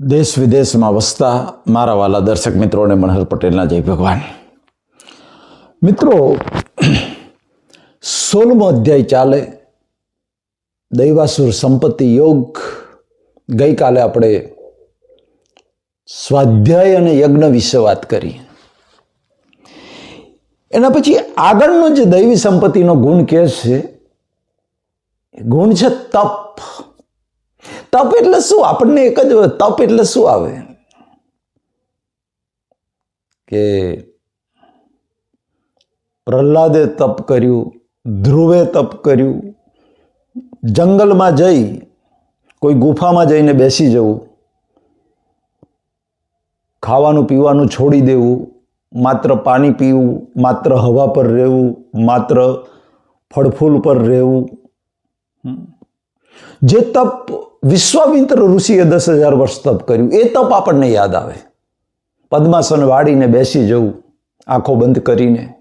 દેશ વિદેશમાં વસતા મારા વાલા દર્શક મિત્રોને મનહર પટેલના જય ભગવાન. મિત્રો, સોળમો અધ્યાય ચાલે. દૈવાસુર સંપત્તિ યોગ. ગઈકાલે આપણે સ્વાધ્યાય અને યજ્ઞ વિશે વાત કરી. એના પછી આગળનો જે દૈવી સંપત્તિનો ગુણ કે છે ગુણ છે તપ. તપ એટલે શું? આપણને એક જ તપ એટલે શું આવે? કે પ્રહલાદે તપ કર્યું, ધ્રુવે તપ કર્યું, જંગલમાં જઈ, કોઈ ગુફામાં જઈને બેસી જવું, ખાવાનું પીવાનું છોડી દેવું, માત્ર પાણી પીવું, માત્ર હવા પર રહેવું, માત્ર ફળફૂલ પર રહેવું. જે તપ વિશ્વામિત્ર ઋષિએ દસ હજાર વર્ષ તપ કર્યું. એ તપ આપણને યાદ આવે. પદ્માસન વાળીને બેસી જવું, આંખો બંધ કરીને.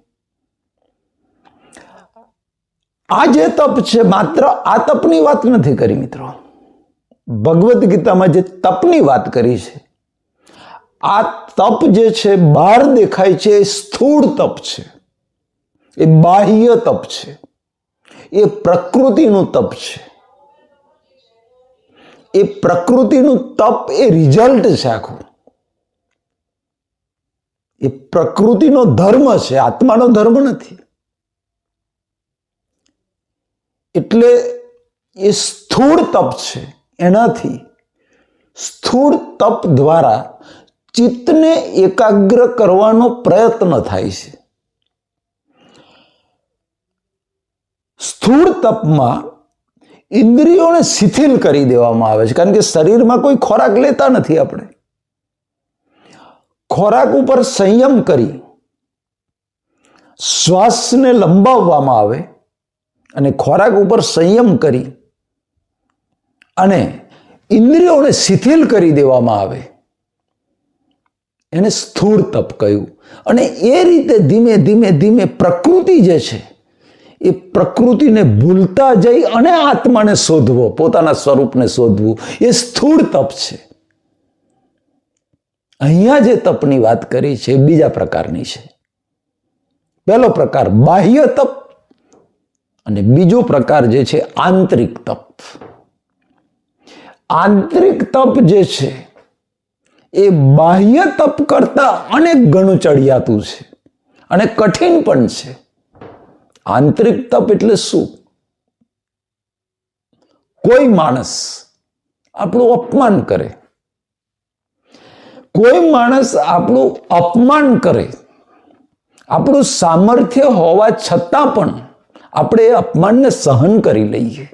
આ જે તપ છે, માત્ર આ તપની વાત નથી કરી મિત્રો. ભગવદ્ ગીતામાં જે તપની વાત કરી છે, આ તપ જે છે, બહાર દેખાય છે, એ સ્થૂળ તપ છે. એ બાહ્ય તપ છે. એ પ્રકૃતિનું તપ છે. એ પ્રકૃતિનું તપ એ રિઝલ્ટ છે આખું. એ પ્રકૃતિનો ધર્મ છે, આત્માનો ધર્મ નથી. એટલે એ સ્થૂળ તપ છે, એનાથી સ્થૂળ તપ દ્વારા ચિત્તને એકાગ્ર કરવાનો પ્રયત્ન થાય છે. સ્થૂળ તપમાં ઇન્દ્રિયોને શિથિલ કરી દેવામાં આવે છે. કારણ કે શરીરમાં કોઈ ખોરાક લેતા નથી આપણે. ખોરાક ઉપર સંયમ કરી શ્વાસને લંબાવવામાં આવે અને ખોરાક ઉપર સંયમ કરી અને ઇન્દ્રિયોને શિથિલ કરી દેવામાં આવે. એને સ્થૂળ તપ કહ્યું. અને એ રીતે ધીમે ધીમે ધીમે પ્રકૃતિ જે છે એ પ્રકૃતિને ભૂલતા જઈ અને આત્માને શોધવો, પોતાના સ્વરૂપને શોધવું, એ સ્થૂળ તપ છે. અહીંયા જે તપની વાત કરી છે એ બીજા પ્રકારની છે. પહેલો પ્રકાર બાહ્ય તપ અને બીજો પ્રકાર જે છે આંતરિક તપ. આંતરિક તપ જે છે એ બાહ્ય તપ કરતા અનેક ગણું ચડિયાતું છે અને કઠિન પણ છે. આંતરિક તપ એટલે શું? કોઈ માણસ આપણું અપમાન કરે. કોઈ માણસ આપણું અપમાન કરે. આપણું સામર્થ્ય હોવા છતાં પણ આપણે અપમાનને સહન કરી લઈએ.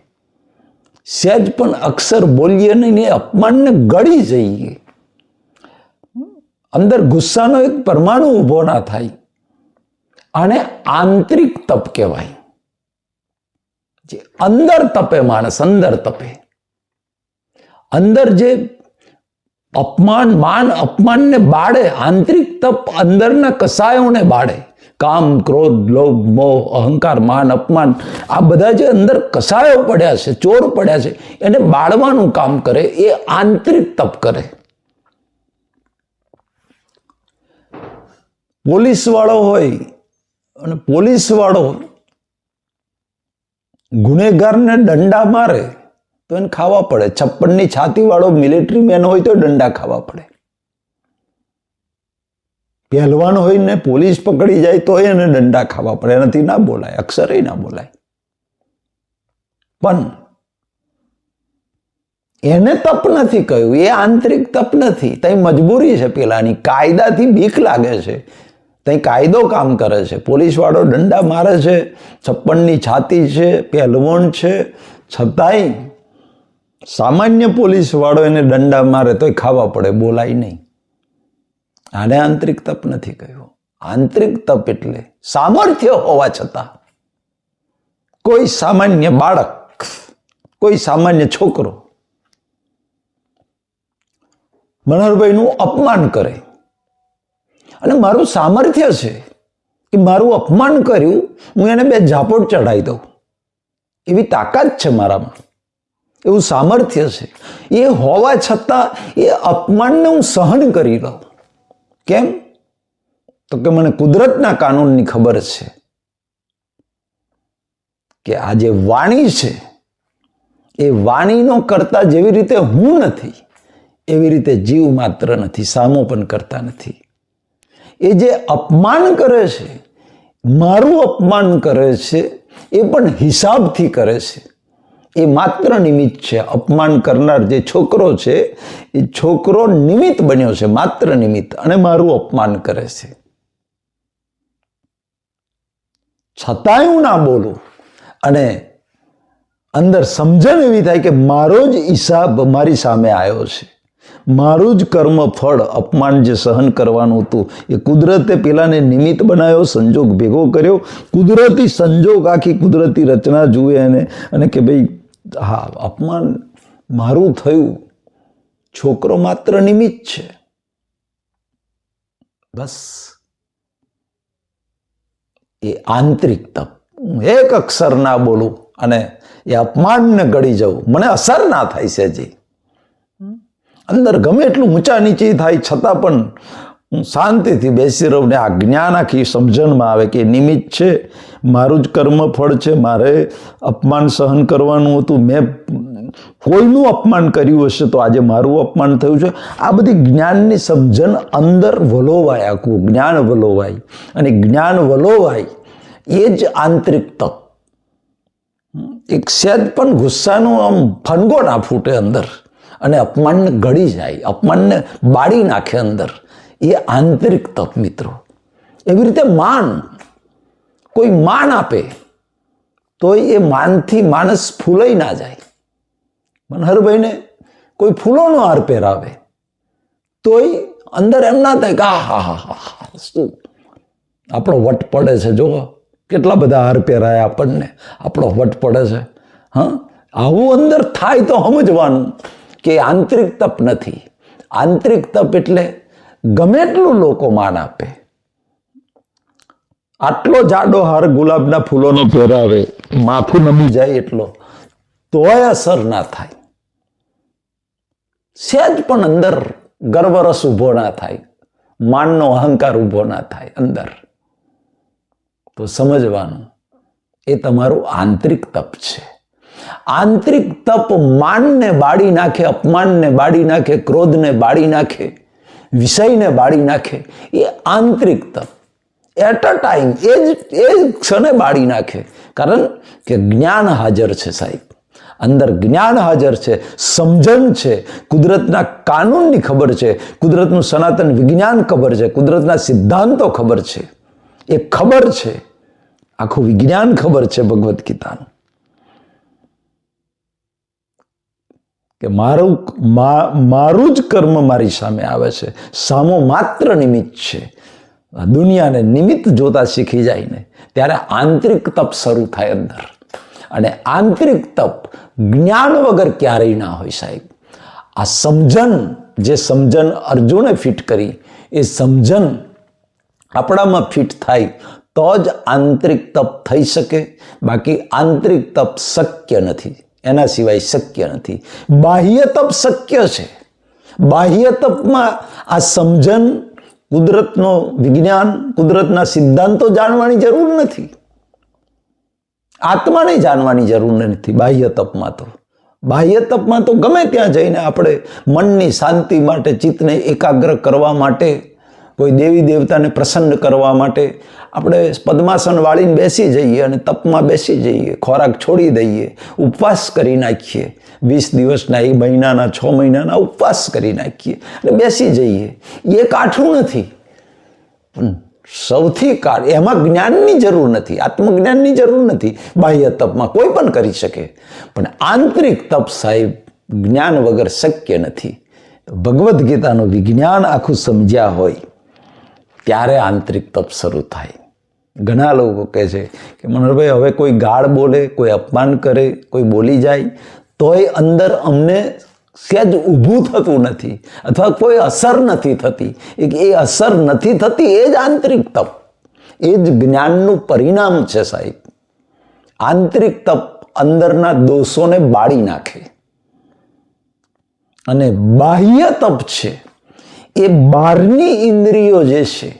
સહેજ પણ અક્ષર બોલીએ નહીં એ અપમાનને ગળી જઈએ. અંદર ગુસ્સાનો એક પરમાણુ ઊભો ના થાય. આને આંતરિક તપ કહેવાય. જે અંદર તપે માણસ, અંદર તપે. અંદર જે અપમાન, માન અપમાનને બાળે, આંતરિક તપ અંદરના કસાયોને બાળે. કામ, ક્રોધ, લોભ, મોહ, અહંકાર, માન અપમાન, આ બધા જે અંદર કસાયો પડ્યા છે, ચોર પડ્યા છે, એને બાળવાનું કામ કરે, એ આંતરિક તપ કરે. પોલીસ વાળો હોય અને પોલીસવાળો ગુનેગારને દંડા મારે તો એને ખાવા પડે. છપ્પનની છાતીવાળો મિલિટરી મેન હોય તો દંડા ખાવા પડે. પહેલવાન હોય ને પોલીસ પકડી જાય તો એને દંડા ખાવા પડે. એનાથી ના બોલાય, અક્ષરે ના બોલાય. પણ એને તપ નથી કહ્યું એ આંતરિક તપ નથી. તઈ મજબૂરી છે પેલાની. કાયદાથી બીક લાગે છે. તઈ કાયદો કામ કરે છે. પોલીસ વાળો દંડા મારે છે, છપ્પનની છાતી છે પહેલવણ છે. છતાંય સામાન્ય પોલીસ વાળો એને દંડા મારે તોય ખાવા પડે, બોલાય નહીં. આને આંતરિક તપ નથી કહ્યું. આંતરિક તપ એટલે સામર્થ્ય હોવા છતાં કોઈ સામાન્ય બાળક, કોઈ સામાન્ય છોકરો મનોહરભાઈનું અપમાન કરે. અને મારું સામર્થ્ય છે કે મારું અપમાન કર્યું, હું એને બે ઝાપોટ ચડાવી દઉં. એવી તાકાત છે મારામાં. એવું સામર્થ્ય છે. એ હોવા છતાં એ અપમાનને હું સહન કરી દઉં કેમ? તો કે મને કુદરતના કાનૂનની ખબર છે કે આ જે વાણી છે, એ વાણીનો કરતા જેવી રીતે હું નથી, એવી રીતે જીવ માત્ર નથી, સામો પણ કરતા નથી. એ જે અપમાન કરે છે, મારું અપમાન કરે છે, એ પણ હિસાબથી કરે છે. એ માત્ર નિમિત્ત છે. અપમાન કરનાર જે છોકરો છે, એ છોકરો નિમિત્ત બન્યો છે, માત્ર નિમિત્ત. અને મારું અપમાન કરે છે. છતાંય હું ના બોલું અને અંદર સમજણ એવી થાય કે મારો જ હિસાબ મારી સામે આવ્યો છે. મારું જ કર્મ ફળ અપમાન જે સહન કરવાનું હતું, એ કુદરતે પેલાને નિમિત્ત બનાવ્યો, સંજોગ ભેગો કર્યો. કુદરતી સંજોગ આખી કુદરતી રચના જુએ એને અને કે ભાઈ, હા, અપમાન મારું થયું. છોકરો માત્ર નિમિત્ત છે. બસ. એ આંતરિક તપ. હું એક અક્ષર ના બોલું અને એ અપમાનને ગળી જવું. મને અસર ના થાય છે હજી અંદર ગમે એટલું ઊંચા નીચે થાય, છતાં પણ હું શાંતિથી બેસી રહું ને આ જ્ઞાન આખી સમજણમાં આવે કે નિમિત્ત છે, મારું જ કર્મ ફળ છે, મારે અપમાન સહન કરવાનું હતું, મેં કોઈનું અપમાન કર્યું હશે તો આજે મારું અપમાન થયું છે. આ બધી જ્ઞાનની સમજણ અંદર વલોવાય આખું, જ્ઞાન વલોવાય. અને જ્ઞાન વલોવાય એ જ આંતરિક તપ એક સહેજ પણ ગુસ્સાનો આમ ફનગો ના ફૂટે અંદર. અને અપમાનને ગળી જાય અપમાનને બાળી નાખે અંદર. એ આંતરિક તપ મિત્રો. એવી રીતે માન, કોઈ માન આપે તો એ માનથી માણસ ફૂલાઈ ના જાય. મનહરભાઈને કોઈ ફૂલોનો હાર પહેરાવે, તોય અંદર એમ ના થાય કે, આ, હા હા હા હા, શું? આપણો વટ પડે છે, જો, કેટલા બધા હાર પહેરાય આપણને. આપણો વટ પડે છે. હા? આવું અંદર થાય તો સમજવાનું. કે આંતરિક તપ નથી. આંતરિક તપ એટલે ગમે એટલું લોકો માન આપે. આટલો જાડો હાર ગુલાબના ફૂલોનો પહેરાવે માથું નમી જાય એટલો, તોય અસર ના થાય. સહેજ પણ અંદર ગર્વરસ ઊભો ના થાય. માનનો અહંકાર ઊભો ના થાય અંદર. તો સમજવાનું, એ તમારું આંતરિક તપ છે. આંતરિક તપ માનને બાળી નાખે, અપમાનને બાળી નાખે, ક્રોધને બાળી નાખે, વિષયને બાળી નાખે, એ આંતરિક તપ. એટ અ ટાઈમ એ જ એ જ ક્ષણે બાળી નાખે. કારણ કે જ્ઞાન હાજર છે સાહેબ. અંદર જ્ઞાન હાજર છે, સમજણ છે, કુદરતના કાનૂનની ખબર છે, કુદરતનું સનાતન વિજ્ઞાન ખબર છે, કુદરતના સિદ્ધાંતો ખબર છે. એ ખબર છે. આખું વિજ્ઞાન ખબર છે ભગવદ્ ગીતાનું. કે મારું મારું જ કર્મ મારી સામે આવે છે. સામો માત્ર નિમિત્ત છે. દુનિયાને નિમિત્ત જોતા શીખી જાય ને, ત્યારે આંતરિક તપ શરૂ થાય અંદર. અને આંતરિક તપ જ્ઞાન વગર ક્યારેય ના હોય સાહેબ. આ સમજણ, જે સમજણ અર્જુને ફિટ કરી, એ સમજણ આપણામાં ફિટ થાય, તો જ આંતરિક તપ થઈ શકે. બાકી આંતરિક તપ શક્ય નથી. એના સિવાય શક્ય નથી. બાહ્ય તપ શક્ય છે. બાહ્ય તપમાં આ સમજણ, કુદરતનો વિજ્ઞાન, કુદરતના સિદ્ધાંતો જાણવાની જરૂર નથી. આત્માને જાણવાની જરૂર નથી બાહ્ય તપમાં તો. બાહ્ય તપમાં તો ગમે ત્યાં જઈને આપણે મનની શાંતિ માટે, ચિત્તને એકાગ્ર કરવા માટે કોઈ દેવી દેવતાને પ્રસન્ન કરવા માટે આપણે પદ્માસન વાળીને બેસી જઈએ અને તપમાં બેસી જઈએ, ખોરાક છોડી દઈએ, ઉપવાસ કરી નાખીએ. વીસ દિવસના એ મહિનાના, છ મહિનાના ઉપવાસ કરી નાખીએ અને બેસી જઈએ. એ કાઠું નથી. પણ સૌથી કાળ, એમાં જ્ઞાનની જરૂર નથી, આત્મજ્ઞાનની જરૂર નથી, બાહ્ય તપમાં કોઈ પણ કરી શકે. પણ આંતરિક તપ સાહેબ, જ્ઞાન વગર શક્ય નથી. ભગવદ્ ગીતાનું વિજ્ઞાન આખું સમજ્યા હોય. ત્યારે આંતરિક તપ શરૂ થાય. ઘણા લોકો કહે છે કે, મનોહરભાઈ, હવે કોઈ ગાળ બોલે, કોઈ અપમાન કરે, કોઈ બોલી જાય, તોય અંદર અમને સહેજ ઊભું થતું નથી અથવા કોઈ અસર નથી થતી. એ અસર નથી થતી, એ જ આંતરિક તપ. એ જ જ્ઞાનનું પરિણામ છે સાહેબ. આંતરિક તપ અંદરના દોષોને બાળી નાખે. અને બાહ્ય તપ છે, એ બહારની ઇન્દ્રિયો જે છે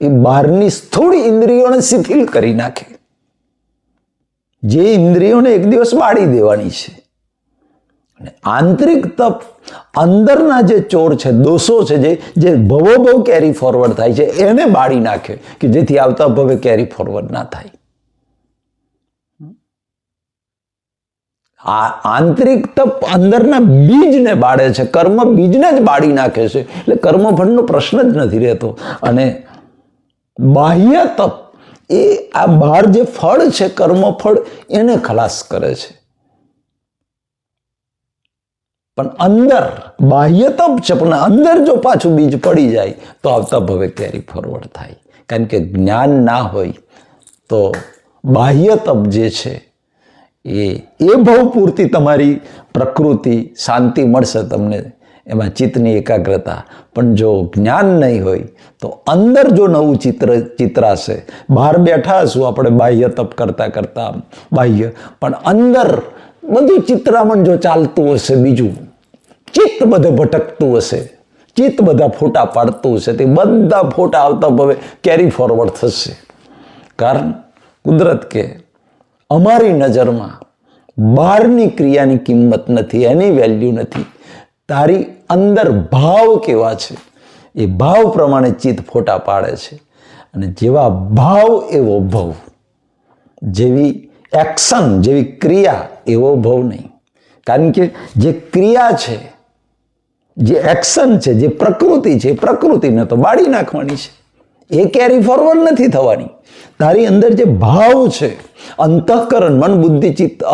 એ બહારની સ્થૂળ ઇન્દ્રિયોને શિથિલ કરી નાખે. જે ઇન્દ્રિયોને એક દિવસ બાળી દેવાની છે. આંતરિક તપ અંદરના જે ચોર છે, દોષો છે, જે જે ભવો ભવ કેરી ફોરવર્ડ થાય છે, એને બાળી નાખે કે જેથી આવતા ભવે કેરી ફોરવર્ડ ના થાય. આ આંતરિક તપ અંદરના બીજને બાળે છે, કર્મ બીજને જ બાળી નાખે છે. એટલે કર્મફળનો પ્રશ્ન જ નથી રહેતો. અને બાહ્ય તપ એ આ બહાર જે ફળ છે, કર્મફળ, એને ખલાસ કરે છે. પણ અંદર બાહ્ય તપ છે, પણ અંદર જો પાછું બીજ પડી જાય, તો આવતા ભવે કેરી ફોરવર્ડ થાય. કારણ કે જ્ઞાન ના હોય, તો બાહ્ય તપ જે છે, એ એ ભવ પૂરતી તમારી પ્રકૃતિ શાંતિ મળશે તમને એમાં ચિત્તની એકાગ્રતા. પણ જો જ્ઞાન નહીં હોય, તો અંદર જો નવું ચિત્ર, ચિત્રાશે, બહાર બેઠા હશું આપણે બાહ્ય તપ કરતા કરતા? બાહ્ય. પણ અંદર બધું ચિત્રામણ જો ચાલતું હશે બીજું, ચિત્ત બધે ભટકતું હશે. ચિત્ત બધા ફોટા પાડતું હશે. તે બધા ફોટા આવતા હવે કેરી ફોરવર્ડ થશે. કારણ કુદરત કે અમારી નજરમાં બહારની ક્રિયાની કિંમત નથી, એની વેલ્યુ નથી. તારી અંદર ભાવ કેવા છે? એ ભાવ પ્રમાણે ચિત્ત ફોટા પાડે છે. અને જેવા ભાવ એવો ભવ. જેવી એક્શન, જેવી ક્રિયા એવો ભવ નહીં. કારણ કે જે ક્રિયા છે, જે એક્શન છે, જે પ્રકૃતિ છે, એ પ્રકૃતિને તો બાળી નાખવાની છે. એ કેરી ફોરવર્ડ નથી થવાની. તારી અંદર જે ભાવ છે, અંતઃકરણ, મન, બુદ્ધિ, ચિત્ત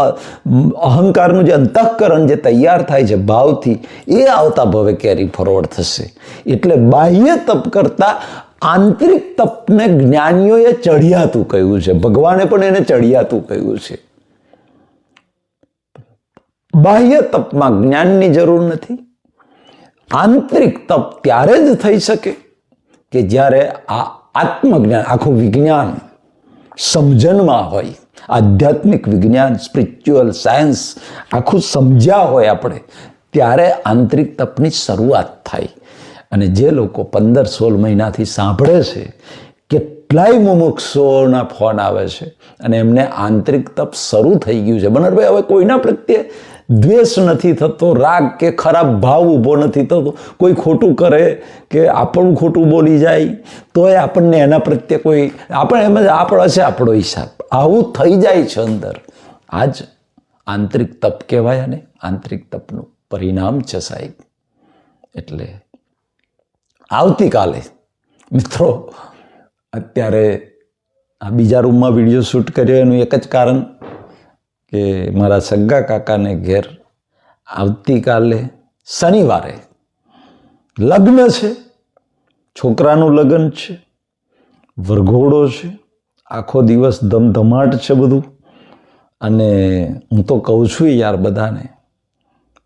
અહંકારનું જે અંતઃકરણ જે તૈયાર થાય છે ભાવથી, એ આવતા ભવે કેરી ફોરવર્ડ થશે. એટલે બાહ્ય તપ કરતાં આંતરિક તપને જ્ઞાનીઓએ ચઢિયાતું કહ્યું છે. ભગવાને પણ એને ચઢિયાતું કહ્યું છે. બાહ્ય તપમાં જ્ઞાનની જરૂર નથી. આંતરિક તપ ત્યારે જ થઈ શકે કે જ્યારે આ આત્મજ્ઞાન, આખું વિજ્ઞાન સમજણમાં હોય. આધ્યાત્મિક વિજ્ઞાન સ્પિરિચ્યુઅલ સાયન્સ આખું સમજ્યા હોય આપણે, ત્યારે આંતરિક તપની શરૂઆત થાય. અને જે લોકો પંદર સોળ મહિનાથી સાંભળે છે, કેટલાય મુમુક્ષોના ફોન આવે છે. અને એમને આંતરિક તપ શરૂ થઈ ગયું છે. બનરભાઈ, હવે કોઈના પ્રત્યે દ્વેષ નથી થતો, રાગ કે ખરાબ ભાવ ઊભો નથી થતો. કોઈ ખોટું કરે કે આપણું ખોટું બોલી જાય, તોય આપણને એના પ્રત્યે કોઈ, આપણે એમ જ, આપણો છે આપણો હિસાબ. આવું થઈ જાય છે અંદર. આ જ આંતરિક તપ કહેવાય અને આંતરિક તપનું પરિણામ છે સાહેબ. એટલે આવતીકાલે, મિત્રો, અત્યારે આ બીજા રૂમમાં વીડિયો શૂટ કર્યો, એનું એક જ કારણ કે મારા સગ્ગા કાકાને ઘેર આવતીકાલે શનિવારે લગ્ન છે. છોકરાનું લગ્ન છે. વરઘોડો છે. આખો દિવસ ધમધમાટ છે બધું. અને હું તો કહું છું યાર બધાને,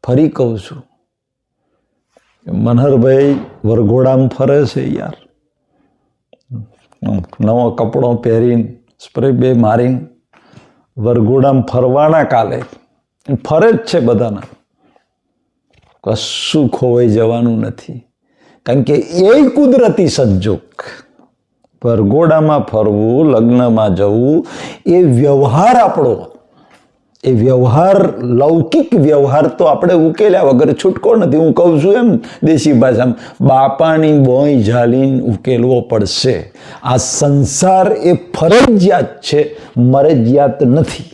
ફરી કહું છું, મનહરભાઈ વરઘોડામાં ફરે છે યાર. નવો કપડો પહેરીને સ્પ્રે બે મારીને વરઘોડામાં ફરવાના કાલે. ફરે જ છે બધાના. કશું ખોવાઈ જવાનું નથી. કારણ કે એ કુદરતી સંજોગ. વરઘોડામાં ફરવું, લગ્નમાં જવું, એ વ્યવહાર આપણો એ વ્યવહાર, લૌકિક વ્યવહાર તો આપણે ઉકેલ્યા વગર છૂટકો નથી. હું કહું છું એમ દેશી ભાષામાં, બાપાની બોય ઝાલીને ઉકેલવો પડશે. આ સંસાર એ ફરજિયાત છે, મરજિયાત નથી.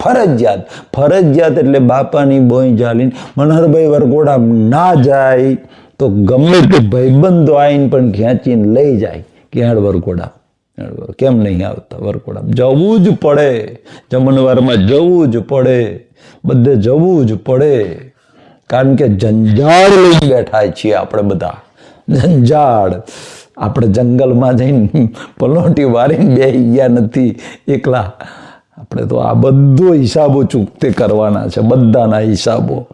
ફરજિયાત. ફરજિયાત એટલે બાપાની બોય ઝાલીને મનહરભાઈ વરઘોડા ના જાય તો ગમે તે ભાઈબંધો આવીને પણ ખેંચીને લઈ જાય. કે હેડ વરઘોડા? કેમ નહીં આવતા વરકોડા જવું જ પડે. જમણવારમાં જવું જ પડે. બધે જવું જ પડે. કારણ કે જંજાળ લઈ બેઠા છીએ આપણે બધા. જંજાળ આપણે જંગલમાં જઈને પલોટી વારીને બે ગયા નથી. એકલા આપણે તો આ બધો હિસાબો ચૂકતે કરવાના છે, બધાના હિસાબો?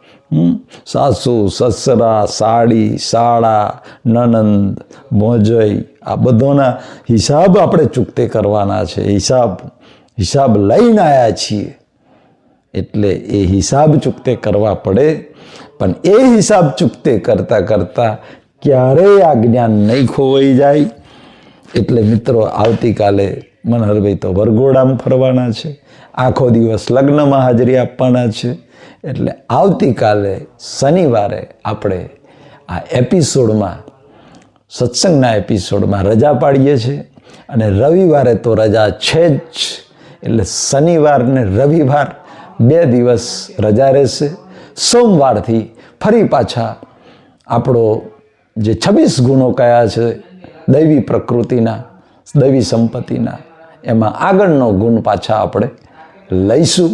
સાસુ, સસરા, સાડી શાળા નનંદ મોજય આ બધોના હિસાબ આપણે ચૂકતે કરવાના છે. હિસાબ હિસાબ લઈને આવ્યા છીએ. એટલે એ હિસાબ ચૂકતે કરવા પડે, પણ એ હિસાબ ચૂકતે કરતા કરતા ક્યારેય આ જ્ઞાન નહીં ખોવાઈ જાય. એટલે મિત્રો, આવતીકાલે મનહરભાઈ તો વરઘોડામ ફરવાના છે. આખો દિવસ લગ્નમાં હાજરી આપવાના છે. એટલે આવતીકાલે શનિવારે આપણે આ એપિસોડમાં, સત્સંગના એપિસોડમાં રજા પાડીએ છીએ. અને રવિવારે તો રજા છે જ. એટલે શનિવાર ને રવિવાર બે દિવસ રજા રહેશે. સોમવારથી ફરી પાછા આપણો જે છવ્વીસ ગુણો કયા છે, દૈવી પ્રકૃતિના, દૈવી સંપત્તિના એમાં આગળનો ગુણ પાછા આપણે લઈશું.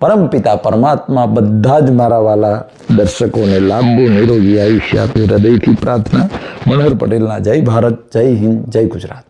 પરમપિતા પરમાત્મા બધા જ મારા વાલા દર્શકોને લાંબુ નિરોગી આયુષ્ય આપે હૃદયથી પ્રાર્થના. મનોહર પટેલના જય ભારત, જય હિન્દ, જય ગુજરાત.